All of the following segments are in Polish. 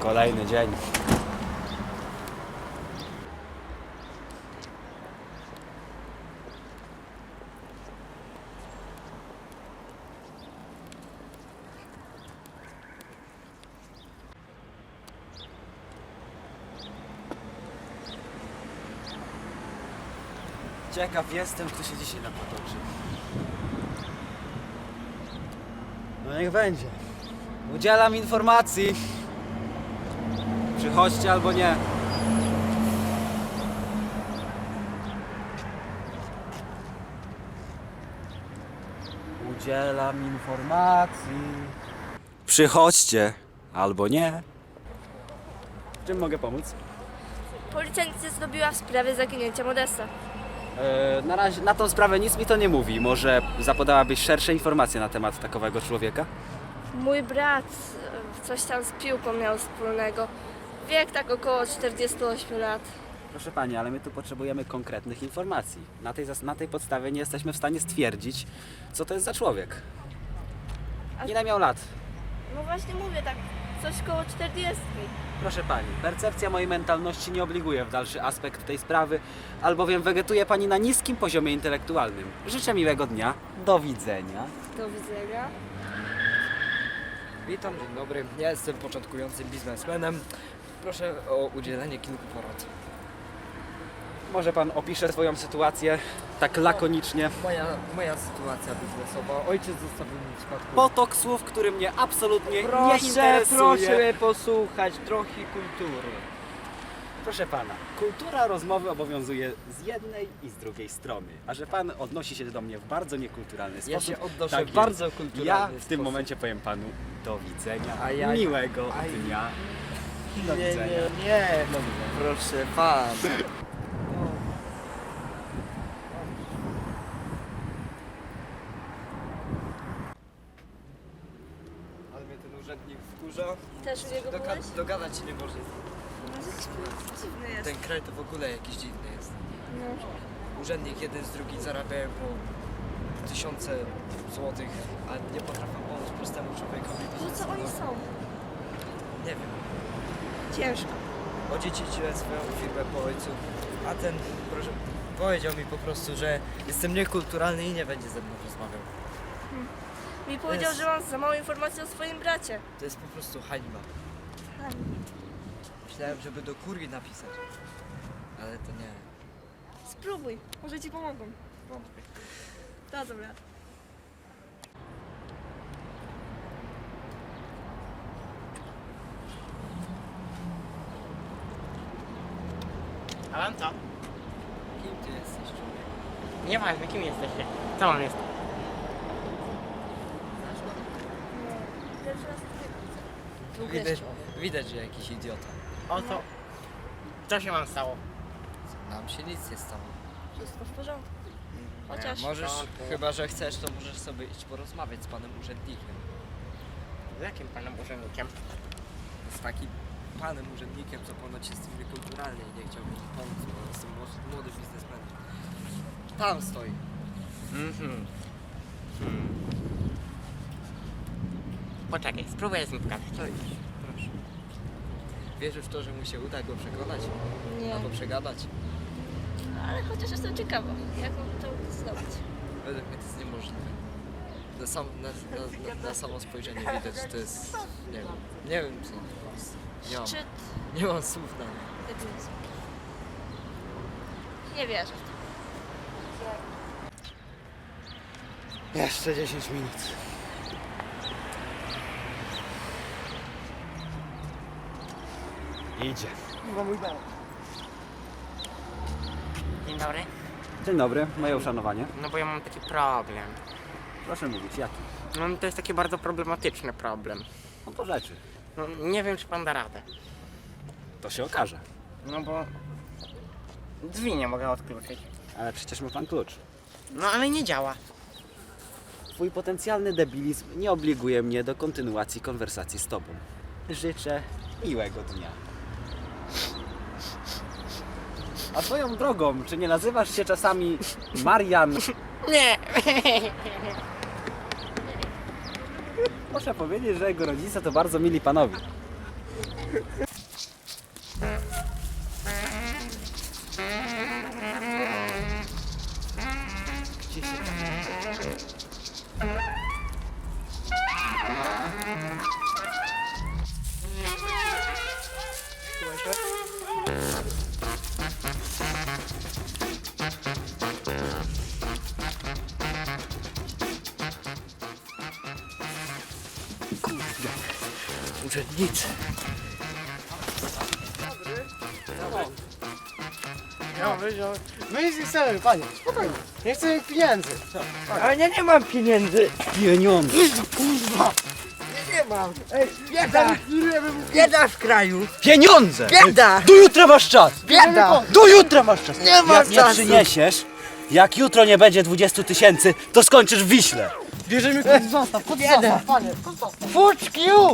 Kolejny dzień. Ciekaw jestem, kto się dzisiaj napotoczy. No niech będzie. Udzielam informacji. Przychodźcie albo nie. Udzielam informacji. Przychodźcie albo nie. Czym mogę pomóc? Policja nic nie zrobiła w sprawie zaginięcia Modesta. E, na razie na tą sprawę nic mi to nie mówi. Może zapodałabyś szersze informacje na temat takowego człowieka? Mój brat e, coś tam z piłką miał wspólnego. Wiek tak około 48 lat. Proszę Pani, ale my tu potrzebujemy konkretnych informacji. Na tej, zas- na tej podstawie nie jesteśmy w stanie stwierdzić, co to jest za człowiek. A- Ile miał lat? No właśnie mówię, tak coś koło 40. Proszę Pani, percepcja mojej mentalności nie obliguje w dalszy aspekt tej sprawy, albowiem wegetuje Pani na niskim poziomie intelektualnym. Życzę miłego dnia. Do widzenia. Do widzenia. Witam, dzień dobry. Ja jestem początkującym biznesmenem. Proszę o udzielenie kilku porad. Może Pan opisze swoją sytuację tak lakonicznie. Moja, moja sytuacja biznesowa. Ojciec zostawił mi w spadku. Potok słów, który mnie absolutnie nie Proszę, interesuje. proszę posłuchać trochę kultury. Proszę pana, kultura rozmowy obowiązuje z jednej i z drugiej strony. A że pan odnosi się do mnie w bardzo niekulturalny Ja sposób. się odnoszę tak jest. bardzo kulturalny Ja w tym momencie powiem panu do widzenia. A ja- Miłego a ja- dnia. Do Nie, widzenia. nie, nie. Proszę pan. Ale mnie ten urzędnik wkurza. Też u niego Doga- byłeś? dogadać się nie może. Dziwny jest. Ten kraj to w ogóle jakiś dziwny jest. No. Urzędnik jeden z drugim zarabiają po tysiące złotych, a nie potrafią pomóc prostemu człowiekowi. Że co oni są? Nie wiem. Ciężko. Odziedziczyłem swoją firmę po ojcu, a ten proszę, powiedział mi po prostu, że jestem niekulturalny i nie będzie ze mną rozmawiał. Mi powiedział, Jest. że mam za mało informacji o swoim bracie. To jest po prostu hańba. Myślałem, żeby do kurii napisać, ale to nie. Spróbuj, może ci pomogą. Wątpię. To dobra. A wam co? Kim ty jesteś człowiek? Nieważne, kim jesteście? Co on jest? Pierwszy raz tu Widać, widać, że jakiś idiota. O co? Co się wam stało? Nam się nic nie stało. Wszystko w porządku. Chociaż... Możesz, to- chyba że chcesz, to możesz sobie iść porozmawiać z panem urzędnikiem. Z jakim panem urzędnikiem? Z takim panem urzędnikiem, co ponoć jest niekulturalny i nie chciał mi pomóc, bo jestem młody- młody biznesmen. Tam stoi. Mhm. Hmm. Poczekaj, spróbuję z nim pogadać. To idź, proszę. Wierzysz w to, że mu się uda go przekonać? Nie, Albo przegadać? ale chociaż jestem ciekawa, jak on to zrobić. Według mnie to jest niemożliwe. Na, sam, na, na, na, na samo spojrzenie widać, że to jest... Nie wiem. Nie wiem co. Nie mam, Szczyt nie mam słów na nie. debilizmu. Nie wierzę w to. Jeszcze 10 minut. Idzie. Dzień dobry. Dzień dobry, moje uszanowanie. No bo ja mam taki problem. Proszę mówić, jaki? No to jest taki bardzo problematyczny problem. No to rzeczy. No, nie wiem, czy pan da radę. To się okaże. No bo drzwi nie mogę odkluczyć. Ale przecież ma pan klucz. No ale nie działa. Twój potencjalny debilizm nie obliguje mnie do kontynuacji konwersacji z tobą. Życzę miłego dnia. A swoją drogą, czy nie nazywasz się czasami Marian? Nie! Muszę powiedzieć, że jego rodzice to bardzo mili panowie. Urzędnicy. Ja wiedział. My nic nie chcemy, panie. Spokojnie. Nie chcemy pieniędzy. Ale ja nie mam pieniędzy. Pieniądze. Kurwa. Nie, nie mam. Ej, bieda. Bieda w kraju. Pieniądze! Bieda. Do jutra masz czas! Bieda. Do jutra masz czas! Nie ma Jak nie czasu. przyniesiesz, jak jutro nie będzie 20 tysięcy, to skończysz w Wiśle. Bierzemy kot zostaw, Jeden. zostaw, panie. Kot zostaw. Fuck you.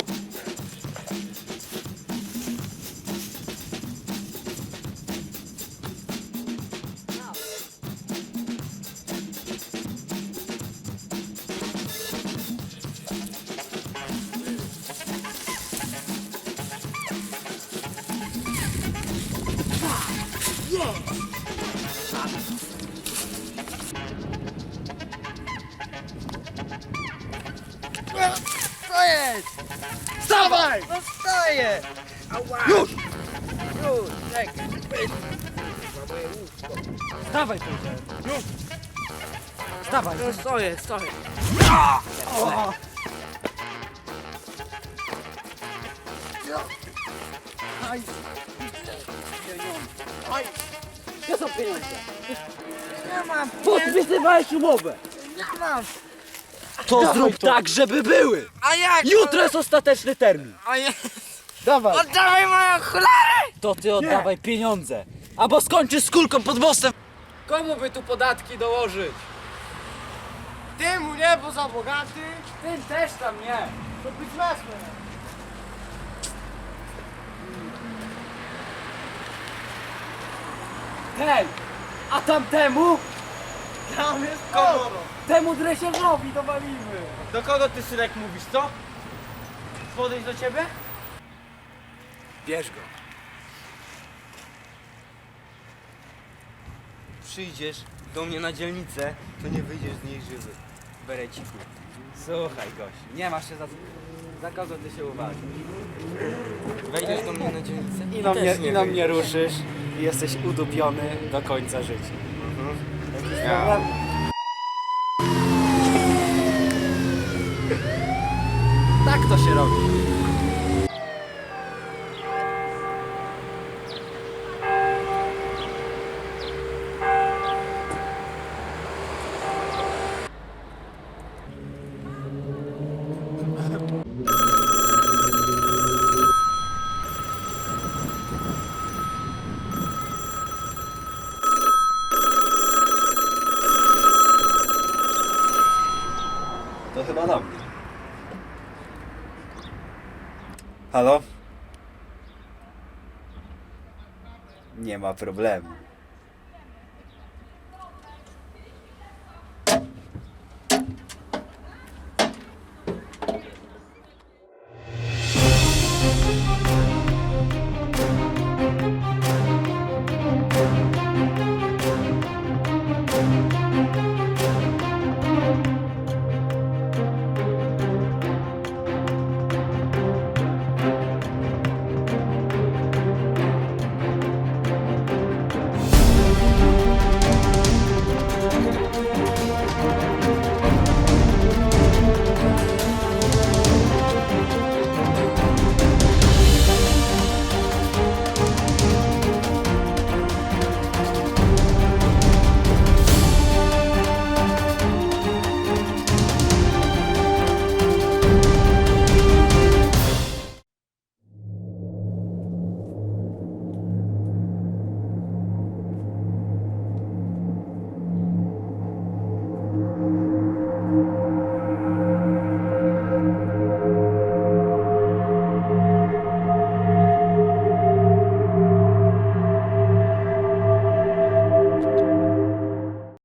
Co jest? Stawaj! No stoję! Ała! Już! Już, czekaj. Stawaj, powiedziałem. Już. Stawaj. No stoję, stoję. Gdzie są pieniądze? Nie mam, Podpisywałeś umowę. nie mam. To zrób tak, żeby były. A jak? Jutro jest ostateczny termin. A ja... Dawaj. Oddawaj moją chularę! To ty oddawaj pieniądze. Albo skończysz z kulką pod mostem. Komu by tu podatki dołożyć? Temu nie, bo za bogaty. Ty też tam nie. To być wesmę. Hej, a tamtemu? Tam jest kot. Temu dresionowi to walimy. Do kogo ty, synek, mówisz, co? Podejść do ciebie? Bierz go. Przyjdziesz do mnie na dzielnicę, to nie wyjdziesz z niej żywy. Bereciku. Słuchaj gość, nie masz się za, za kogo ty się uważasz. Wejdziesz do mnie na dzielnicę? I na, Też mnie, nie i na wyjdziesz. mnie ruszysz jesteś udupiony do końca życia. Problem? Tak to się robi. To chyba do mnie. Halo? Nie ma problemu.